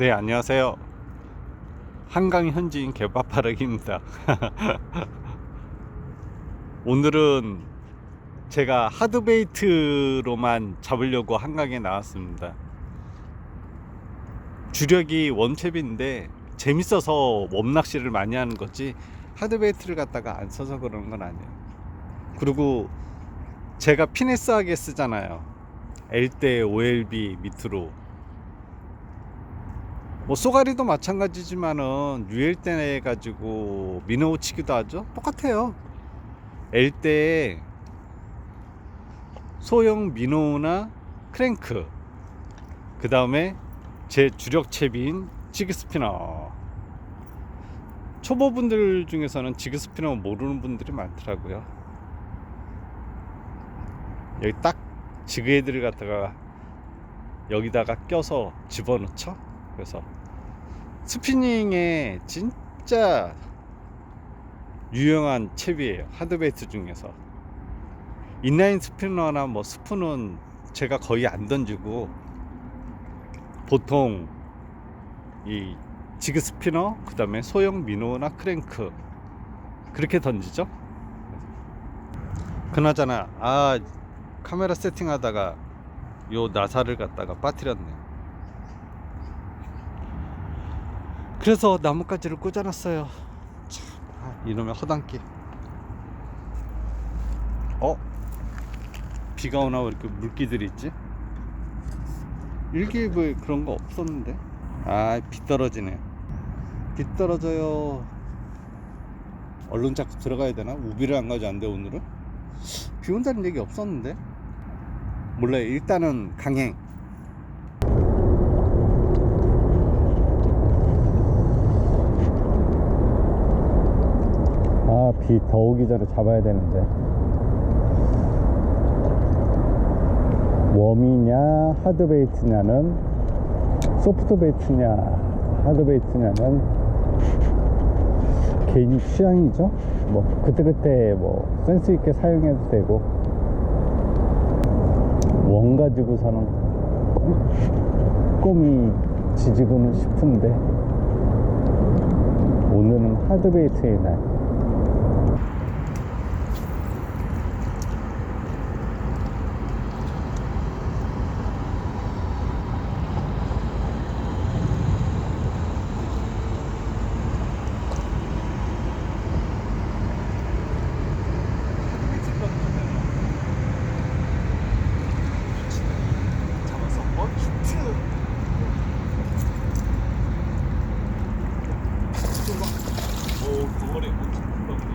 네, 안녕하세요. 한강 현지인 개밥바르기입니다. 오늘은 제가 하드베이트로만 잡으려고 한강에 나왔습니다. 주력이 원탭인데 재밌어서 웜낚시를 많이 하는 거지 하드베이트를 갖다가 안 써서 그러는 건 아니에요. 그리고 제가 피네스하게 쓰잖아요. L대 OLB 밑으로 뭐 쏘가리도 마찬가지지만은 UL 때 가지고 미노우 치기도 하죠. 똑같아요. L 때 소형 미노우나 크랭크 그 다음에 제 주력 채비인 지그 스피너 초보분들 중에서는 지그 스피너 모르는 분들이 많더라고요. 여기 딱 지그 애들을 갖다가 여기다가 껴서 집어넣죠. 그래서 스피닝에 진짜 유용한 채비예요. 하드베이트 중에서 인라인 스피너나 뭐 스푼은 제가 거의 안 던지고 보통 이 지그 스피너 그 다음에 소형 미노나 크랭크 그렇게 던지죠. 그나저나 아 카메라 세팅하다가 요 나사를 갖다가 빠뜨렸네. 그래서 나뭇가지를 꽂아놨어요. 참, 아, 이놈의 허당끼. 어? 비가 오나 왜 이렇게 물기들이 있지? 일기예보에 그런 거 없었는데? 아, 비 떨어지네. 비 떨어져요. 얼른 자꾸 들어가야 되나? 우비를 안 가져왔는데 오늘은? 비 온다는 얘기 없었는데? 몰라요. 일단은 강행. 아, 비 더 오기 전에 잡아야 되는데. 웜이냐, 하드베이트냐는, 소프트베이트냐, 하드베이트냐는 개인 취향이죠. 뭐, 그때그때 뭐, 센스있게 사용해도 되고, 원 가지고서는 꼼꼼히 지지고는 싶은데, 오늘은 하드베이트의 날. 잡았어. 어, 히트. 오, 그거래. 엄청 큰가 보네.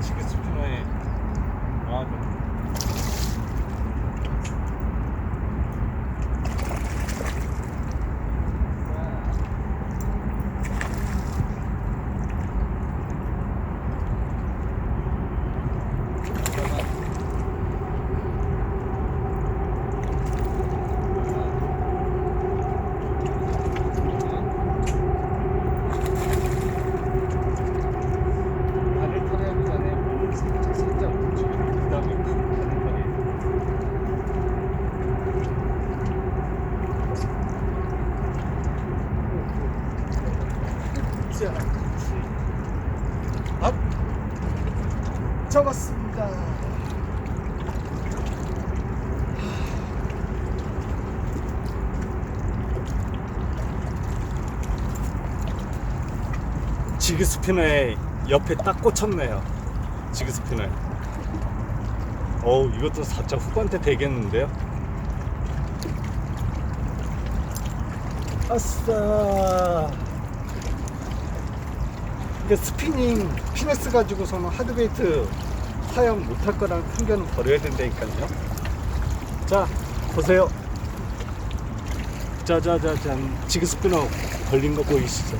지금 스피너에 아, 네. 발을 털어야 전에 몸을 살짝 살짝 움직이고 그 다음에 큰 발을 자, 앞 잡았습니다. 지그 스피너에 옆에 딱 꽂혔네요. 지그 스피너에. 어우, 이것도 살짝 후반대 되겠는데요? 아싸. 그 스피닝 피네스 가지고서는 하드베이트 사용 못할 거라는 편견은 버려야 된다니까요. 자, 보세요. 짜자자잔. 지그 스피너 걸린 거 보이시죠?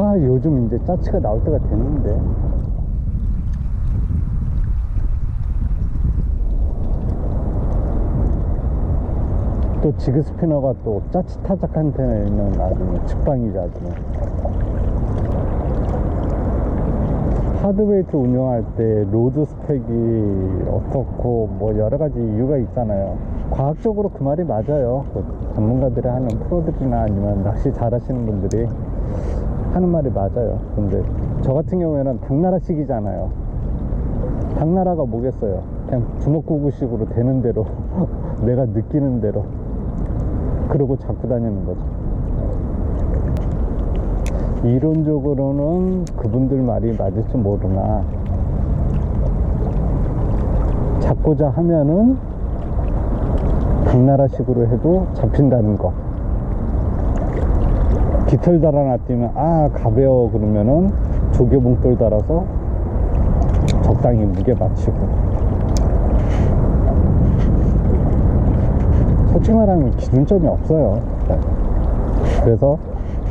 아 요즘 이제 짜치가 나올 때가 됐는데. 또 지그스피너가 또 짜치 타작한테는 나중에 직방이자지만 하드웨이트 운영할 때 로드 스펙이 어떻고 뭐 여러 가지 이유가 있잖아요. 과학적으로 그 말이 맞아요. 그 전문가들이 하는 프로들이나 아니면 낚시 잘하시는 분들이. 하는 말이 맞아요. 근데 저 같은 경우에는 당나라식이잖아요. 당나라가 뭐겠어요? 그냥 주먹구구식으로 되는 대로 내가 느끼는 대로 그러고 잡고 다니는 거죠. 이론적으로는 그분들 말이 맞을지 모르나 잡고자 하면은 당나라식으로 해도 잡힌다는 거 깃털 달아놨더면 아 가벼워. 그러면은 조개봉돌 달아서 적당히 무게 맞추고. 솔직히 말하면 기준점이 없어요. 그래서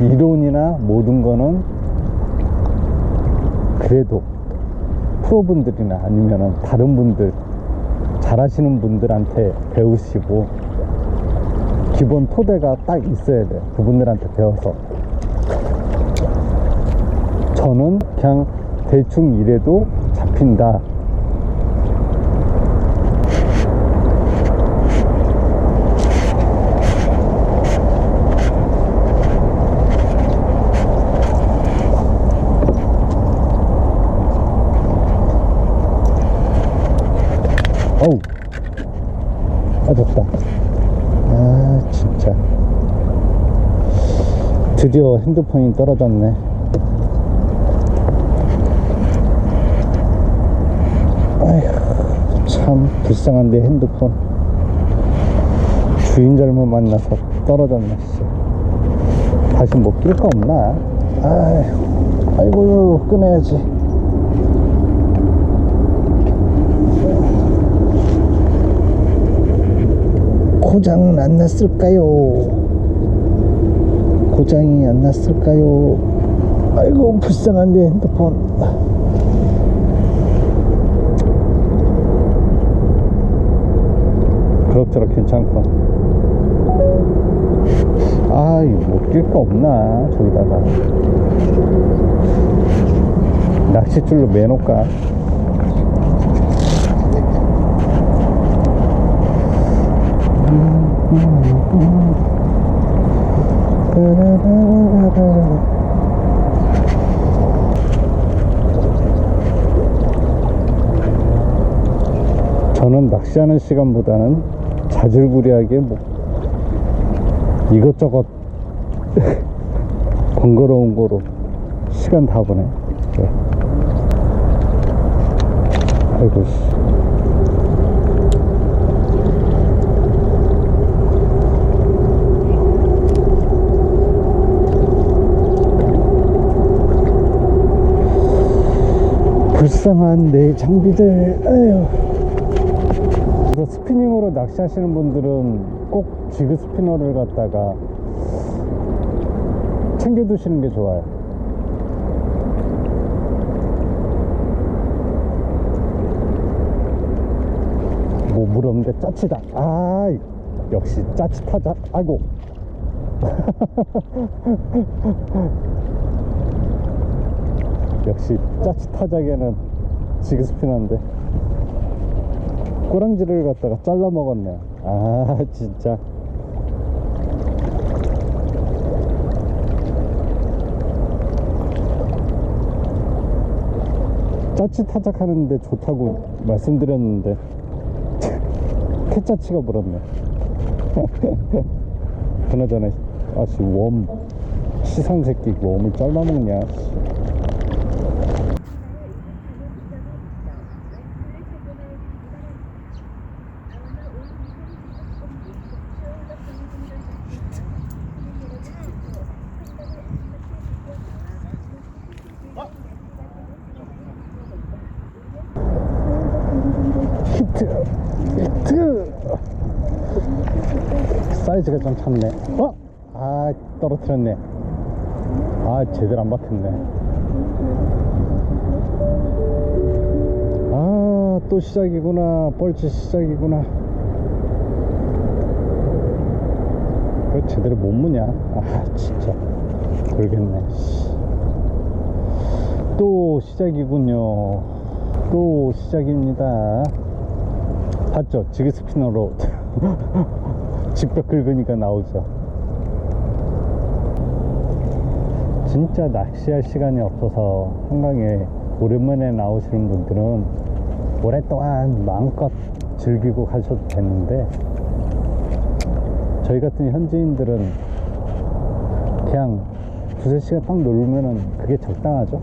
이론이나 모든 거는 그래도 프로분들이나 아니면은 다른 분들 잘하시는 분들한테 배우시고 기본 토대가 딱 있어야 돼요. 그분들한테 배워서. 저는 그냥 대충 이래도 잡힌다 어우 빠졌다 아 진짜 드디어 핸드폰이 떨어졌네 참 불쌍한데 핸드폰 주인 잘못 만나서 떨어졌네 씨. 다시 뭐낄거 없나 아휴 아이고 꺼내야지 고장은 안 났을까요? 고장이 안 났을까요? 아이고 불쌍한데 핸드폰. 그럭저럭 괜찮고. 아 이거 못낄 거 없나 저기다가. 낚싯줄로 매놓을까 저는 낚시하는 시간보다는 자질구리하게 뭐 이것저것 번거로운 거로 시간 다 보내. 네. 아이고 씨. 불쌍한 내 장비들. 아휴. 그래서 스피닝으로 낚시하시는 분들은 꼭 지그 스피너를 갖다가 챙겨 두시는 게 좋아요. 뭐 물었는데 짜치다. 아 역시 짜치타자 아이고. 역시 짜치타작에는 지그스피너인데. 꼬랑지를 갖다가 잘라 먹었네 아 진짜. 짜치타작 하는데 좋다고 말씀드렸는데 캐짜치가 물었네. 그나저나 아씨 웜 시산 새끼 웜을 잘라 먹냐 사이즈가 좀 참네 어? 아 떨어뜨렸네 아 제대로 안 박혔네 아 또 시작이구나 뻘짓 시작이구나 제대로 못 무냐? 아, 진짜. 씨. 또 시작이군요. 또 시작입니다. 봤죠? 지그 스피너로 직벽 긁으니까 나오죠. 진짜 낚시할 시간이 없어서 한강에 오랜만에 나오시는 분들은 오랫동안 마음껏 즐기고 가셔도 되는데 저희 같은 현지인들은 그냥 두세 시간 딱 놀면은 그게 적당하죠.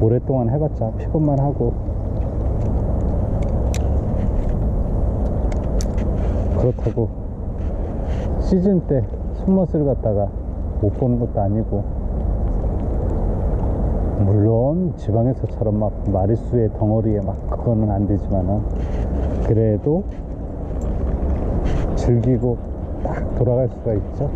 오랫동안 해봤자 피곤만 하고 그렇다고 시즌 때 손맛을 갖다가 못 보는 것도 아니고 물론 지방에서처럼 막 마리수의 덩어리에 막 그거는 안 되지만은 그래도 즐기고 딱 돌아갈 수가 있죠